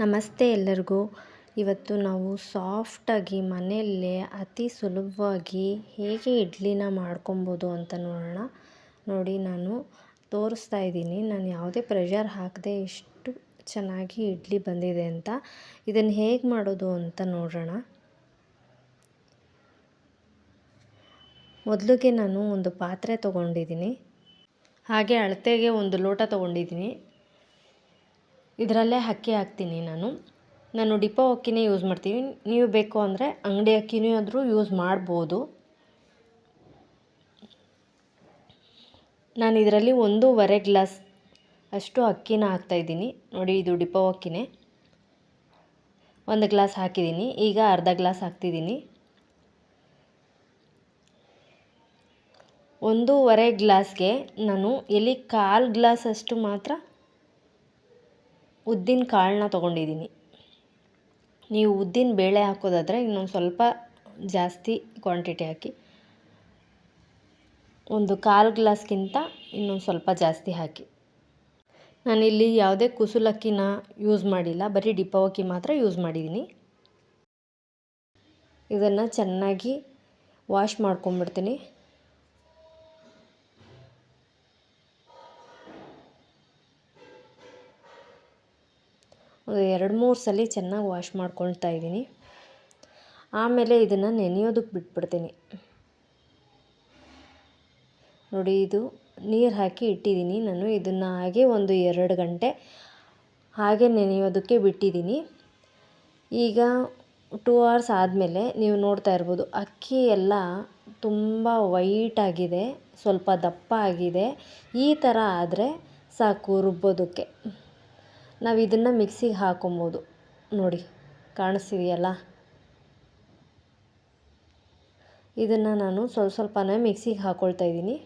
ನಮಸ್ತೆ ಎಲ್ಲರಿಗೂ. ಇವತ್ತು ನಾವು ಸಾಫ್ಟಾಗಿ ಮನೆಯಲ್ಲೇ ಅತಿ ಸುಲಭವಾಗಿ ಹೇಗೆ ಇಡ್ಲಿನ ಮಾಡ್ಕೊಬೋದು ಅಂತ ನೋಡೋಣ. ನೋಡಿ, ನಾನು ತೋರಿಸ್ತಾ ಇದ್ದೀನಿ. ನಾನು ಯಾವುದೇ ಪ್ರೆಷರ್ ಹಾಕದೆ ಎಷ್ಟು ಚೆನ್ನಾಗಿ ಇಡ್ಲಿ ಬಂದಿದೆ ಅಂತ. ಇದನ್ನು ಹೇಗೆ ಮಾಡೋದು ಅಂತ ನೋಡೋಣ. ಮೊದಲಿಗೆ ನಾನು ಒಂದು ಪಾತ್ರೆ ತೊಗೊಂಡಿದ್ದೀನಿ. ಹಾಗೆ ಅಳತೆಗೆ ಒಂದು ಲೋಟ ತೊಗೊಂಡಿದ್ದೀನಿ. ಇದರಲ್ಲೇ ಅಕ್ಕಿ ಹಾಕ್ತೀನಿ ನಾನು. ನಾನು ಡಿಪೋ ಅಕ್ಕಿನೇ ಯೂಸ್ ಮಾಡ್ತೀನಿ ನೀವು ಬೇಕು ಅಂದರೆ ಅಂಗಡಿ ಅಕ್ಕಿನೇ ಆದರೂ ಯೂಸ್ ಮಾಡ್ಬೋದು. ನಾನು ಇದರಲ್ಲಿ ಒಂದೂವರೆ ಗ್ಲಾಸ್ ಅಷ್ಟು ಅಕ್ಕಿನ ಹಾಕ್ತಾಯಿದ್ದೀನಿ ನೋಡಿ, ಇದು ಡಿಪೋ ಅಕ್ಕಿನೇ. ಒಂದು ಗ್ಲಾಸ್ ಹಾಕಿದ್ದೀನಿ. ಈಗ ಅರ್ಧ ಗ್ಲಾಸ್ ಹಾಕ್ತಿದ್ದೀನಿ. ಒಂದೂವರೆ ಗ್ಲಾಸ್ಗೆ ನಾನು ಇಲ್ಲಿ ಕಾಲು ಗ್ಲಾಸ್ ಅಷ್ಟು ಮಾತ್ರ ಉದ್ದಿನ ಕಾಳನ್ನ ತೊಗೊಂಡಿದ್ದೀನಿ. ನೀವು ಉದ್ದಿನ ಬೇಳೆ ಹಾಕೋದಾದರೆ ಇನ್ನೊಂದು ಸ್ವಲ್ಪ ಜಾಸ್ತಿ ಕ್ವಾಂಟಿಟಿ ಹಾಕಿ. ಒಂದು ಕಾಲು ಗ್ಲಾಸ್ಗಿಂತ ಇನ್ನೊಂದು ಸ್ವಲ್ಪ ಜಾಸ್ತಿ ಹಾಕಿ. ನಾನಿಲ್ಲಿ ಯಾವುದೇ ಕುಸುಲಕ್ಕಿನ ಯೂಸ್ ಮಾಡಿಲ್ಲ, ಬರೀ ಡಿಪ್ಪವಕ್ಕಿ ಮಾತ್ರ ಯೂಸ್ ಮಾಡಿದ್ದೀನಿ. ಇದನ್ನು ಚೆನ್ನಾಗಿ ವಾಶ್ ಮಾಡ್ಕೊಂಬಿಡ್ತೀನಿ ಎರಡು ಮೂರು ಸಲ ಚೆನ್ನಾಗಿ ವಾಶ್ ಮಾಡ್ಕೊಳ್ತಾ ಇದ್ದೀನಿ. ಆಮೇಲೆ ಇದನ್ನು ನೆನೆಯೋದಕ್ಕೆ ಬಿಟ್ಬಿಡ್ತೀನಿ. ನೋಡಿ, ಇದು ನೀರು ಹಾಕಿ ಇಟ್ಟಿದ್ದೀನಿ. ನಾನು ಇದನ್ನು ಹಾಗೆ ಒಂದು ಎರಡು ಗಂಟೆ ಹಾಗೆ ನೆನೆಯೋದಕ್ಕೆ ಬಿಟ್ಟಿದ್ದೀನಿ. ಈಗ ಟೂ ಅವರ್ಸ್ ಆದಮೇಲೆ ನೀವು ನೋಡ್ತಾ ಇರ್ಬೋದು, ಅಕ್ಕಿ ಎಲ್ಲ ತುಂಬ ವೈಟ್ ಆಗಿದೆ ಸ್ವಲ್ಪ ದಪ್ಪ ಆಗಿದೆ. ಈ ಥರ ಆದರೆ ಸಾಕು ರುಬ್ಬೋದಕ್ಕೆ. ನಾವು ಇದನ್ನು ಮಿಕ್ಸಿಗೆ ಹಾಕೊಬೋದು. ನೋಡಿ, ಕಾಣಿಸ್ತಿದೆಯಲ್ಲ? ಇದನ್ನು ನಾನು ಸ್ವಲ್ಪ ಸ್ವಲ್ಪನೇ ಮಿಕ್ಸಿಗೆ ಹಾಕ್ಕೊಳ್ತಾ ಇದ್ದೀನಿ.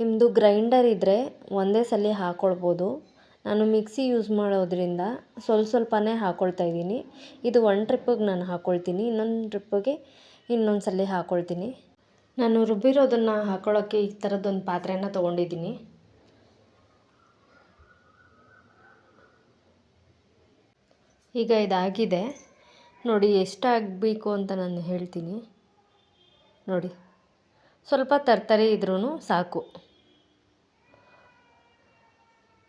ನಿಮ್ಮದು ಗ್ರೈಂಡರ್ ಇದ್ದರೆ ಒಂದೇ ಸಲ ಹಾಕ್ಕೊಳ್ಬೋದು ನಾನು ಮಿಕ್ಸಿ ಯೂಸ್ ಮಾಡೋದರಿಂದ ಸ್ವಲ್ಪ ಸ್ವಲ್ಪನೇ ಹಾಕ್ಕೊಳ್ತಾ ಇದ್ದೀನಿ. ಇದು ಒನ್ ಟ್ರಿಪ್ಪಿಗೆ ನಾನು ಹಾಕ್ಕೊಳ್ತೀನಿ ಇನ್ನೊಂದು ಟ್ರಿಪ್ಪಿಗೆ ಇನ್ನೊಂದು ಸಲ ಹಾಕ್ಕೊಳ್ತೀನಿ ನಾನು ರುಬ್ಬಿರೋದನ್ನು ಹಾಕ್ಕೊಳ್ಳೋಕ್ಕೆ ಈ ಥರದ್ದೊಂದು ಪಾತ್ರೆನ ತೊಗೊಂಡಿದ್ದೀನಿ. ಈಗ ಇದಾಗಿದೆ. ನೋಡಿ, ಎಷ್ಟಾಗಬೇಕು ಅಂತ ನಾನು ಹೇಳ್ತೀನಿ. ನೋಡಿ, ಸ್ವಲ್ಪ ತರ್ತರಿ ಇದ್ರೂ ಸಾಕು.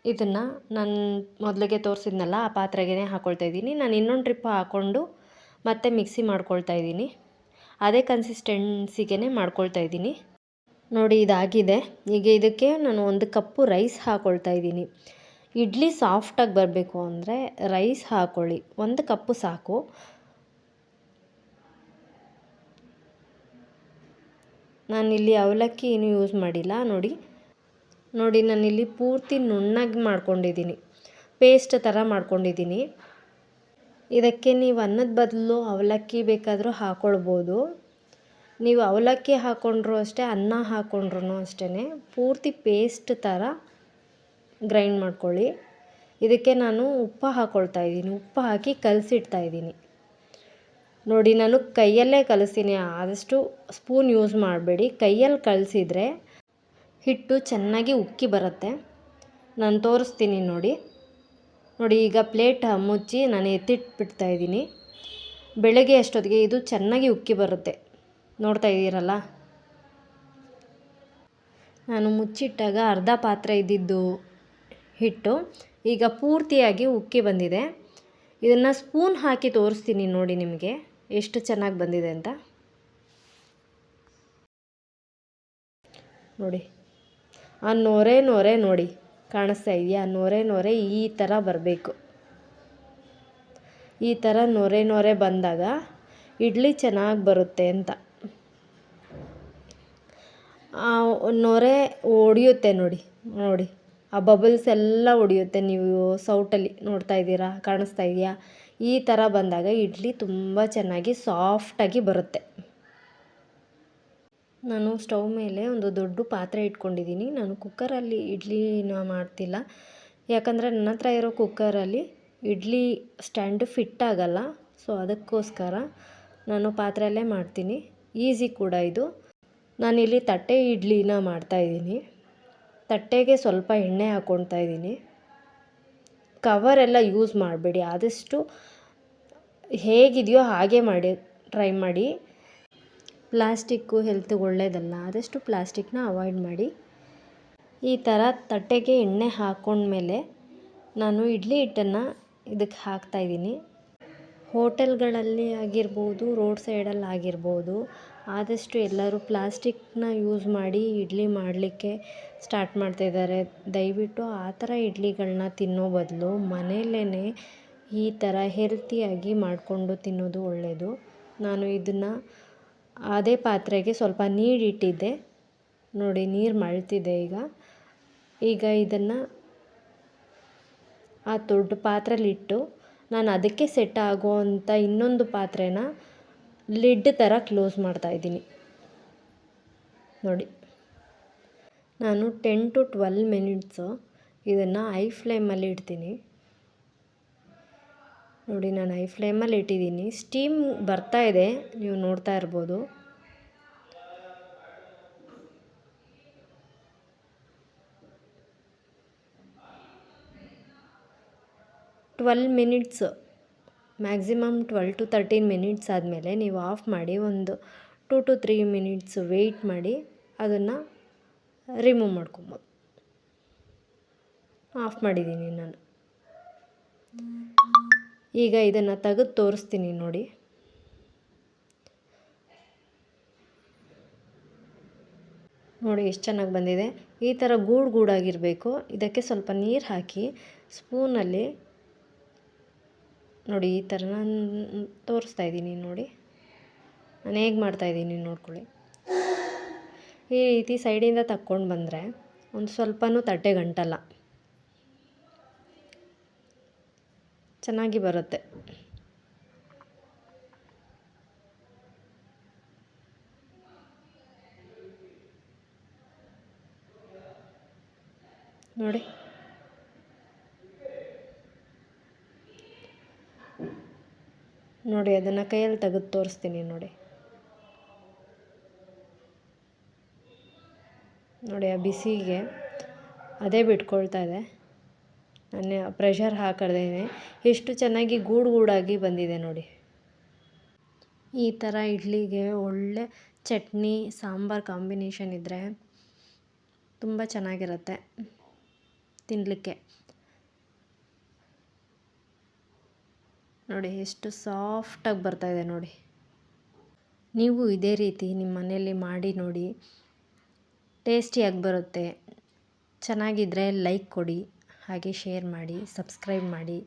ಇದನ್ನು ನಾನು ಮೊದಲಿಗೆ ತೋರಿಸಿದ್ನಲ್ಲ ಆ ಪಾತ್ರೆಗೇ ಹಾಕ್ಕೊಳ್ತಾ ಇದ್ದೀನಿ. ನಾನು ಇನ್ನೊಂದು ಟ್ರಿಪ್ ಹಾಕ್ಕೊಂಡು ಮತ್ತೆ ಮಿಕ್ಸಿ ಮಾಡ್ಕೊಳ್ತಾ ಇದ್ದೀನಿ. ಅದೇ ಕನ್ಸಿಸ್ಟೆನ್ಸಿಗೆ ಮಾಡ್ಕೊಳ್ತಾ ಇದ್ದೀನಿ. ನೋಡಿ, ಇದಾಗಿದೆ. ಈಗ ಇದಕ್ಕೆ ನಾನು ಒಂದು ಕಪ್ಪು ರೈಸ್ ಹಾಕ್ಕೊಳ್ತಾ ಇದ್ದೀನಿ. ಇಡ್ಲಿ ಸಾಫ್ಟಾಗಿ ಬರಬೇಕು ಅಂದರೆ ರೈಸ್ ಹಾಕ್ಕೊಳ್ಳಿ ಒಂದು ಕಪ್ಪು ಸಾಕು. ನಾನಿಲ್ಲಿ ಅವಲಕ್ಕಿ ಏನು ಯೂಸ್ ಮಾಡಿಲ್ಲ. ನೋಡಿ ನೋಡಿ ನಾನಿಲ್ಲಿ ಪೂರ್ತಿ ನುಣ್ಣಗೆ ಮಾಡ್ಕೊಂಡಿದ್ದೀನಿ. ಪೇಸ್ಟ್ ಥರ ಮಾಡ್ಕೊಂಡಿದ್ದೀನಿ. ಇದಕ್ಕೆ ನೀವು ಅನ್ನದ ಬದಲು ಅವಲಕ್ಕಿ ಬೇಕಾದರೂ ಹಾಕ್ಕೊಳ್ಬೋದು ನೀವು ಅವಲಕ್ಕಿ ಹಾಕ್ಕೊಂಡ್ರು ಅಷ್ಟೇ, ಅನ್ನ ಹಾಕ್ಕೊಂಡ್ರು ಅಷ್ಟೇ ಪೂರ್ತಿ ಪೇಸ್ಟ್ ಥರ ಗ್ರೈಂಡ್ ಮಾಡ್ಕೊಳ್ಳಿ. ಇದಕ್ಕೆ ನಾನು ಉಪ್ಪು ಹಾಕ್ಕೊಳ್ತಾ ಇದ್ದೀನಿ. ಉಪ್ಪು ಹಾಕಿ ಕಲಸಿಡ್ತಾ ಇದ್ದೀನಿ. ನೋಡಿ ನಾನು ಕೈಯಲ್ಲೇ ಕಲಿಸ್ತೀನಿ. ಆದಷ್ಟು ಸ್ಪೂನ್ ಯೂಸ್ ಮಾಡಬೇಡಿ. ಕೈಯಲ್ಲಿ ಕಲಿಸಿದ್ರೆ ಹಿಟ್ಟು ಚೆನ್ನಾಗಿ ಉಕ್ಕಿ ಬರುತ್ತೆ. ನಾನು ತೋರಿಸ್ತೀನಿ ನೋಡಿ. ನೋಡಿ, ಈಗ ಪ್ಲೇಟ್ ಮುಚ್ಚಿ ನಾನು ಎತ್ತಿಟ್ಬಿಡ್ತಾ ಇದ್ದೀನಿ. ಬೆಳಗ್ಗೆ ಅಷ್ಟೊತ್ತಿಗೆ ಇದು ಚೆನ್ನಾಗಿ ಉಕ್ಕಿ ಬರುತ್ತೆ. ನೋಡ್ತಾ ಇದ್ದೀರಲ್ಲ? ನಾನು ಮುಚ್ಚಿಟ್ಟಾಗ ಅರ್ಧ ಪಾತ್ರೆ ಇದ್ದಿದ್ದು ಹಿಟ್ಟು ಈಗ ಪೂರ್ತಿಯಾಗಿ ಉಕ್ಕಿ ಬಂದಿದೆ. ಇದನ್ನು ಸ್ಪೂನ್ ಹಾಕಿ ತೋರಿಸ್ತೀನಿ ನೋಡಿ ನಿಮಗೆ. ಎಷ್ಟು ಚೆನ್ನಾಗಿ ಬಂದಿದೆ ಅಂತ. ನೋಡಿ. ಆ ನೊರೆ ನೊರೆ ನೋಡಿ ಕಾಣಿಸ್ತಾ ಇದೆಯಾ? ನೊರೆ ನೊರೆ ಈ ಥರ ಬರಬೇಕು. ಈ ಥರ ನೊರೆ ನೊರೆ ಬಂದಾಗ ಇಡ್ಲಿ ಚೆನ್ನಾಗಿ ಬರುತ್ತೆ ಅಂತ. ನೊರೆ ಒಡೆಯುತ್ತೆ ನೋಡಿ ನೋಡಿ. ಆ ಬಬಲ್ಸ್ ಎಲ್ಲ ಒಡೆಯುತ್ತೆ. ನೀವು ಸೌಟಲ್ಲಿ ನೋಡ್ತಾ ಇದ್ದೀರಾ, ಕಾಣಿಸ್ತಾ ಇದೆಯಾ? ಈ ಥರ ಬಂದಾಗ ಇಡ್ಲಿ ತುಂಬ ಚೆನ್ನಾಗಿ ಸಾಫ್ಟಾಗಿ ಬರುತ್ತೆ. ನಾನು ಸ್ಟವ್ ಮೇಲೆ ಒಂದು ದೊಡ್ಡ ಪಾತ್ರೆ ಇಟ್ಕೊಂಡಿದ್ದೀನಿ. ನಾನು ಕುಕ್ಕರಲ್ಲಿ ಇಡ್ಲಿನ ಮಾಡ್ತಿಲ್ಲ. ಯಾಕಂದರೆ ನನ್ನ ಹತ್ರ ಇರೋ ಕುಕ್ಕರಲ್ಲಿ ಇಡ್ಲಿ ಸ್ಟ್ಯಾಂಡ್ ಫಿಟ್ ಆಗಲ್ಲ. ಸೊ ಅದಕ್ಕೋಸ್ಕರ ನಾನು ಪಾತ್ರೆಯಲ್ಲೇ ಮಾಡ್ತೀನಿ. ಈಸಿ ಕೂಡ ಇದು. ನಾನಿಲ್ಲಿ ತಟ್ಟೆ ಇಡ್ಲಿನ ಮಾಡ್ತಾಯಿದ್ದೀನಿ ತಟ್ಟೆಗೆ ಸ್ವಲ್ಪ ಎಣ್ಣೆ ಹಾಕ್ಕೊಳ್ತಾ ಇದ್ದೀನಿ. ಕವರೆಲ್ಲ ಯೂಸ್ ಮಾಡಬೇಡಿ. ಆದಷ್ಟು ಹೇಗಿದೆಯೋ ಹಾಗೆ ಮಾಡಿ, ಟ್ರೈ ಮಾಡಿ. ಪ್ಲಾಸ್ಟಿಕ್ಕು ಹೆಲ್ತ್ಗೆ ಒಳ್ಳೆಯದಲ್ಲ ಆದಷ್ಟು ಪ್ಲಾಸ್ಟಿಕ್ನ ಅವಾಯ್ಡ್ ಮಾಡಿ. ಈ ಥರ ತಟ್ಟೆಗೆ ಎಣ್ಣೆ ಹಾಕ್ಕೊಂಡ್ಮೇಲೆ ನಾನು ಇಡ್ಲಿ ಹಿಟ್ಟನ್ನು ಇದಕ್ಕೆ ಹಾಕ್ತಾಯಿದ್ದೀನಿ ಹೋಟೆಲ್ಗಳಲ್ಲಿ ಆಗಿರ್ಬೋದು, ರೋಡ್ ಸೈಡಲ್ಲಿ ಆಗಿರ್ಬೋದು, ಆದಷ್ಟು ಎಲ್ಲರೂ ಪ್ಲಾಸ್ಟಿಕ್ನ ಯೂಸ್ ಮಾಡಿ ಇಡ್ಲಿ ಮಾಡಲಿಕ್ಕೆ ಸ್ಟಾರ್ಟ್ ಮಾಡ್ತಾಯಿದ್ದಾರೆ ದಯವಿಟ್ಟು ಆ ಥರ ಇಡ್ಲಿಗಳನ್ನ ತಿನ್ನೋ ಬದಲು ಮನೆಯಲ್ಲೇ ಈ ಥರ ಹೆಲ್ತಿಯಾಗಿ ಮಾಡಿಕೊಂಡು ತಿನ್ನೋದು ಒಳ್ಳೆಯದು ನಾನು ಇದನ್ನು ಅದೇ ಪಾತ್ರೆಗೆ ಸ್ವಲ್ಪ ನೀರಿಟ್ಟಿದ್ದೆ. ನೋಡಿ, ನೀರು ಮಳ್ತಿದೆ ಈಗ. ಈಗ ಇದನ್ನು ಆ ದೊಡ್ಡ ಪಾತ್ರೆಲಿಟ್ಟು ನಾನು ಅದಕ್ಕೆ ಸೆಟ್ ಆಗುವಂಥ ಇನ್ನೊಂದು ಪಾತ್ರೆನ ಲಿಡ್ ಥರ ಕ್ಲೋಸ್ ಮಾಡ್ತಾಯಿದ್ದೀನಿ ನೋಡಿ. ನಾನು ಟೆನ್ ಟು ಟ್ವೆಲ್ ಮಿನಿಟ್ಸು ಇದನ್ನು ಐ ಫ್ಲೇಮಲ್ಲಿ ಇಡ್ತೀನಿ. ನೋಡಿ ನಾನು ಐ ಫ್ಲೇಮಲ್ಲಿ ಇಟ್ಟಿದ್ದೀನಿ. ಸ್ಟೀಮ್ ಬರ್ತಾ ಇದೆ. ನೀವು ನೋಡ್ತಾ ಇರ್ಬೋದು. Twelve minutes, maximum twelve to thirteen minutes ಆದಮೇಲೆ ನೀವು ಆಫ್ ಮಾಡಿ, ಒಂದು two to three minutes wait ಮಾಡಿ, ಅದನ್ನು ರಿಮೂವ್ ಮಾಡ್ಕೊಬೋದು. ಆಫ್ ಮಾಡಿದ್ದೀನಿ ನಾನು. ಈಗ ಇದನ್ನು ತೆಗೆದು ತೋರಿಸ್ತೀನಿ ನೋಡಿ. ನೋಡಿ ಎಷ್ಟು ಚೆನ್ನಾಗಿ ಬಂದಿದೆ. ಈ ಥರ ಗೂಡು ಗೂಡಾಗಿರಬೇಕು ಇದಕ್ಕೆ ಸ್ವಲ್ಪ ನೀರು ಹಾಕಿ ಸ್ಪೂನಲ್ಲಿ ನೋಡಿ ಈ ಥರ ನಾನು ತೋರಿಸ್ತಾ ಇದ್ದೀನಿ ನೋಡಿ. ನಾನು ಹೇಗೆ ಮಾಡ್ತಾಯಿದ್ದೀನಿ ನೋಡ್ಕೊಳ್ಳಿ. ಈ ರೀತಿ ಸೈಡಿಂದ ತಕ್ಕೊಂಡು ಬಂದರೆ ಒಂದು ಸ್ವಲ್ಪನೂ ತಟ್ಟೆ ಗಂಟಲ್ಲ ಚೆನ್ನಾಗಿ ಬರುತ್ತೆ. ನೋಡಿ. ನೋಡಿ, ಅದನ್ನು ಕೈಯಲ್ಲಿ ತೆಗೆದು ತೋರಿಸ್ತೀನಿ ನೋಡಿ. ನೋಡಿ, ಆ ಬಿಸಿಗೆ ಅದೇ ಬಿಟ್ಕೊಳ್ತಾ ಇದೆ. ಪ್ರೆಷರ್ ಹಾಕದೇನೆ ಎಷ್ಟು ಚೆನ್ನಾಗಿ ಗೂಡು ಗೂಡಾಗಿ ಬಂದಿದೆ ನೋಡಿ. ಈ ಥರ ಇಡ್ಲಿಗೆ ಒಳ್ಳೆ ಚಟ್ನಿ, ಸಾಂಬಾರು ಕಾಂಬಿನೇಷನ್ ಇದ್ದರೆ ತುಂಬ ಚೆನ್ನಾಗಿರುತ್ತೆ ತಿನ್ನಲಿಕ್ಕೆ ನೋಡಿ, ಎಷ್ಟು ಸಾಫ್ಟಾಗಿ ಬರ್ತಾಯಿದೆ ನೋಡಿ. ನೀವು ಇದೇ ರೀತಿ ನಿಮ್ಮ ಮನೆಯಲ್ಲಿ ಮಾಡಿ ನೋಡಿ ಟೇಸ್ಟಿಯಾಗಿ ಬರುತ್ತೆ. ಚೆನ್ನಾಗಿದ್ದರೆ ಲೈಕ್ ಕೊಡಿ. ಹಾಗೆ ಶೇರ್ ಮಾಡಿ ಸಬ್ಸ್ಕ್ರೈಬ್ ಮಾಡಿ.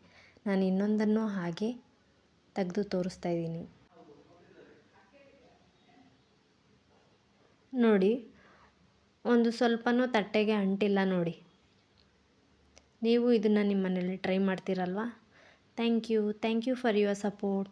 ನಾನು ಇನ್ನೊಂದನ್ನು ಹಾಗೆ ತೆಗೆದು ತೋರಿಸ್ತಾ ಇದ್ದೀನಿ. ನೋಡಿ, ಒಂದು ಸ್ವಲ್ಪನೂ ತಟ್ಟೆಗೆ ಅಂಟಿಲ್ಲ ನೋಡಿ. ನೀವು ಇದನ್ನು ನಿಮ್ಮ ಮನೇಲಿ try ಮಾಡ್ತೀರಲ್ವಾ? Thank you thank you for your support